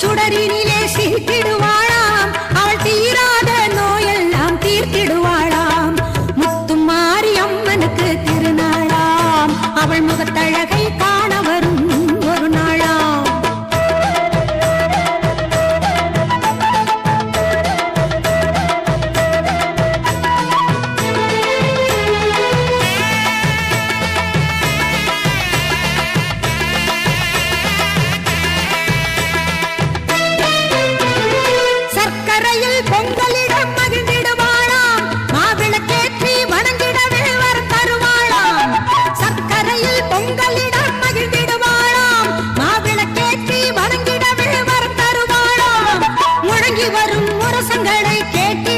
சுடரினிலே சீர்த்திடுவாளாம் அவள் தீராத நோயெல்லாம் தீர்த்திடுவாளாம். முத்து மாறி அம்மனுக்கு திருநாளாம். அவள் முகத்தழகை காண வரும் சரசங்களை கேட்டு